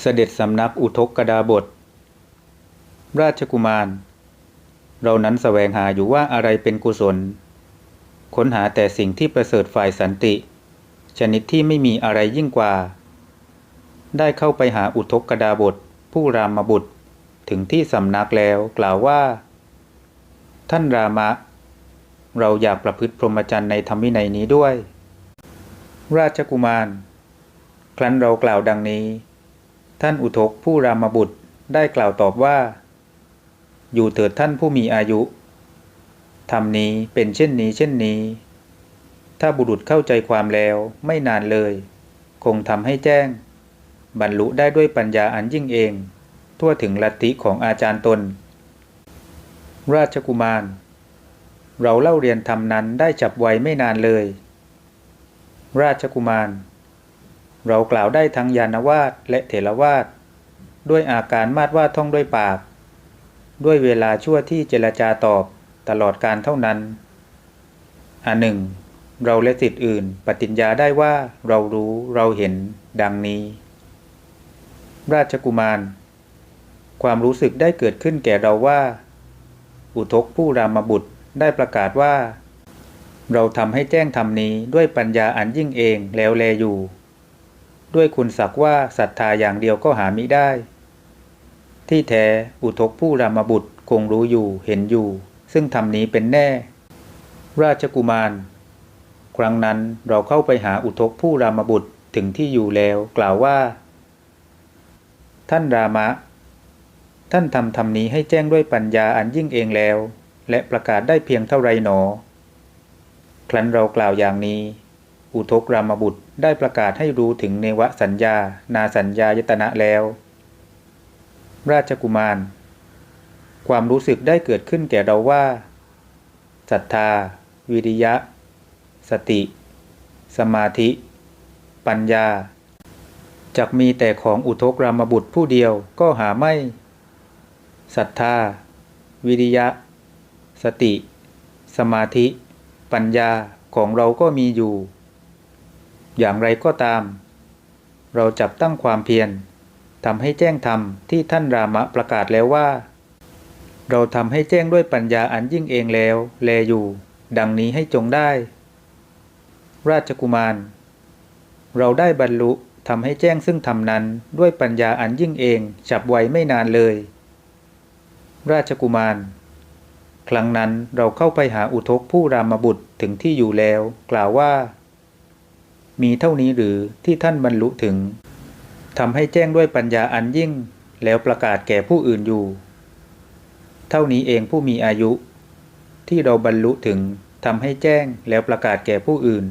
เสด็จสำนักอุทกกดาบท ราชกุมาร เรานั้นแสวงหาอยู่ว่าอะไรเป็นกุศล ค้นหาแต่สิ่งที่ประเสริฐฝ่ายสันติ ชนิดที่ไม่มีอะไรยิ่งกว่า ได้เข้าไปหาอุทกกดาบท ผู้รามบุตร ถึงที่สำนักแล้วกล่าวว่า ท่านรามะ เราอยากประพฤติพรหมจรรย์ในธรรมวินัยนี้ด้วย ราชกุมาร ครั้นเรากล่าวดังนี้ ท่านอุทกผู้รามบุตรได้กล่าวตอบว่า อยู่เถิดท่านผู้มีอายุธรรมนี้เป็นเช่นนี้เช่นนี้ ถ้าบุรุษเข้าใจความแล้วไม่นานเลย คงทำให้แจ้ง บรรลุได้ด้วยปัญญาอันยิ่งเอง ทั่วถึงลัทธิของอาจารย์ตน ราชกุมาร เราเล่าเรียนธรรมนั้นได้จับไว้ไม่นานเลย ราชกุมาร เรากล่าวได้ทั้งยานวาดและเถรวาดด้วยอาการมาดว่าท่องด้วยปาก ด้วยเวลาชั่วที่เจรจาตอบตลอดการเท่านั้นอันหนึ่ง เราและสิทธิ์อื่น ปฏิญญาได้ว่าเรารู้เราเห็นดังนี้ ราชกุมาร ความรู้สึกได้เกิดขึ้นแก่เราว่า อุทกผู้รามบุตรได้ประกาศว่า เราทำให้แจ้งธรรมนี้ด้วยปัญญาอันยิ่งเองแล้วแลอยู่ ด้วยคุณศักว่าศรัทธาอย่างเดียวก็หามิได้ ที่แท้อุทกผู้รามบุตรคงรู้อยู่เห็นอยู่ ซึ่งธรรมนี้เป็นแน่ ราชกุมาร ครั้งนั้นเราเข้าไปหาอุทกผู้รามบุตรถึงที่อยู่แล้วกล่าวว่า ท่านรามะ ท่านทำธรรมนี้ให้แจ้งด้วยปัญญาอันยิ่งเองแล้ว และประกาศได้เพียงเท่าไรหนอ ครั้นเรากล่าวอย่างนี้ อุทกรามบุตรได้ประกาศให้รู้ถึงเนวสัญญา นาสัญญายตนะแล้ว ราชกุมาร ความรู้สึกได้เกิดขึ้นแก่เราว่าศรัทธา วิริยะ สติ สมาธิ ปัญญาจักมีแต่ของอุทกรามบุตรผู้เดียวก็หาไม่ศรัทธา วิริยะ สติ สมาธิ ปัญญาของเราก็มีอยู่ อย่างไรก็ตาม เราจับตั้งความเพียรทำให้แจ้งธรรมที่ท่านรามะประกาศแล้วว่า เราทำให้แจ้งด้วยปัญญาอันยิ่งเองแล้ว แลอยู่ ดังนี้ให้จงได้ ราชกุมาร เราได้บรรลุทำให้แจ้งซึ่งธรรมนั้นด้วยปัญญาอันยิ่งเองฉับไวไม่นานเลย ราชกุมาร ครั้งนั้นเราเข้าไปหาอุทกผู้รามบุตรถึงที่อยู่แล้ว กล่าวว่า มีเท่านี้หรือที่ท่านบรรลุถึงทำให้แจ้งด้วยปัญญาอันยิ่ง แล้วประกาศแก่ผู้อื่นอยู่ เท่านี้เองผู้มีอายุ ที่เราบรรลุถึงทำให้แจ้งแล้วประกาศแก่ผู้อื่น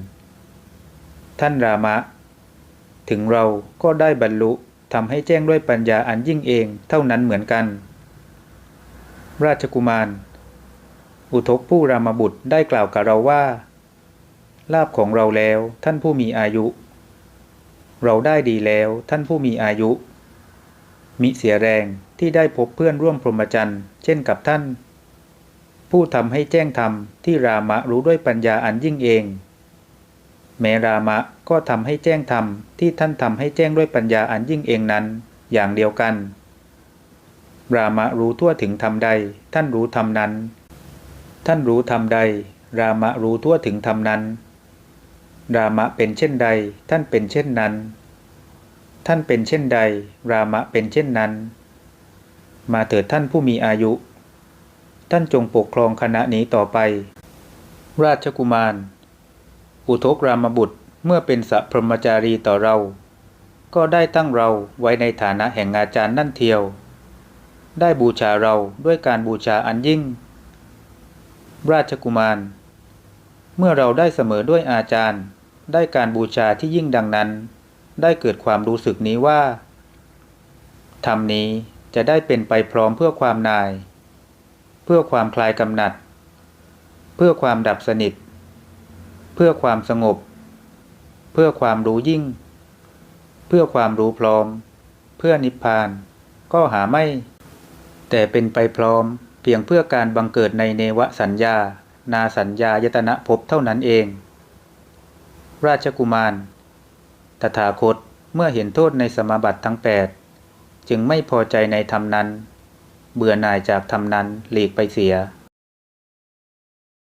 ท่านรามะ ถึงเราก็ได้บรรลุทำให้แจ้งด้วยปัญญาอันยิ่งเองเท่านั้นเหมือนกัน ราชกุมาร อุทกผู้รามบุตรได้กล่าวกับเราว่า ลาบของเราแล้ว ท่านผู้มีอายุ เราได้ดีแล้ว ท่านผู้มีอายุ มิเสียแรงที่ได้พบเพื่อนร่วมพรหมจรรย์เช่นกับท่าน ผู้ทำให้แจ้งธรรมที่รามะรู้ด้วยปัญญาอันยิ่งเอง แม้รามะก็ทำให้แจ้งธรรมที่ท่านทำให้แจ้งด้วยปัญญาอันยิ่งเองนั้น อย่างเดียวกัน รามะรู้ทั่วถึงธรรมใด ท่านรู้ธรรมนั้น ท่านรู้ธรรมใด รามะรู้ทั่วถึงธรรมนั้น รามะเป็นเช่นใด ท่านเป็นเช่นนั้น ท่านเป็นเช่นใด รามะเป็นเช่นนั้น มาเถิดท่านผู้มีอายุ ท่านจงปกครองคณะนี้ต่อไป ราชกุมาร อุทกรามบุตรเมื่อเป็นสัพพรหมจารีต่อเรา ก็ได้ตั้งเราไว้ในฐานะแห่งอาจารย์นั่นเทียว ได้บูชาเราด้วยการบูชาอันยิ่ง ราชกุมาร เมื่อเราได้เสมอด้วยอาจารย์ ได้การบูชาที่ยิ่งดังนั้น ได้เกิดความรู้สึกนี้ว่าธรรมนี้จะได้เป็นไปพร้อมเพื่อความนาย เพื่อความคลายกำหนัด เพื่อความดับสนิท เพื่อความสงบ เพื่อความรู้ยิ่ง เพื่อความรู้พร้อม เพื่อนิพพาน ก็หาไม่ แต่เป็นไปพร้อมเพียงเพื่อการบังเกิดในเนวสัญญา นาสัญญายตนะภพเท่านั้นเอง ราชกุมาร ตถาคตเมื่อเห็นโทษในสมาบัติทั้งแปดจึงไม่พอใจในธรรมนั้น เบื่อหน่ายจากธรรมนั้นหลีกไปเสีย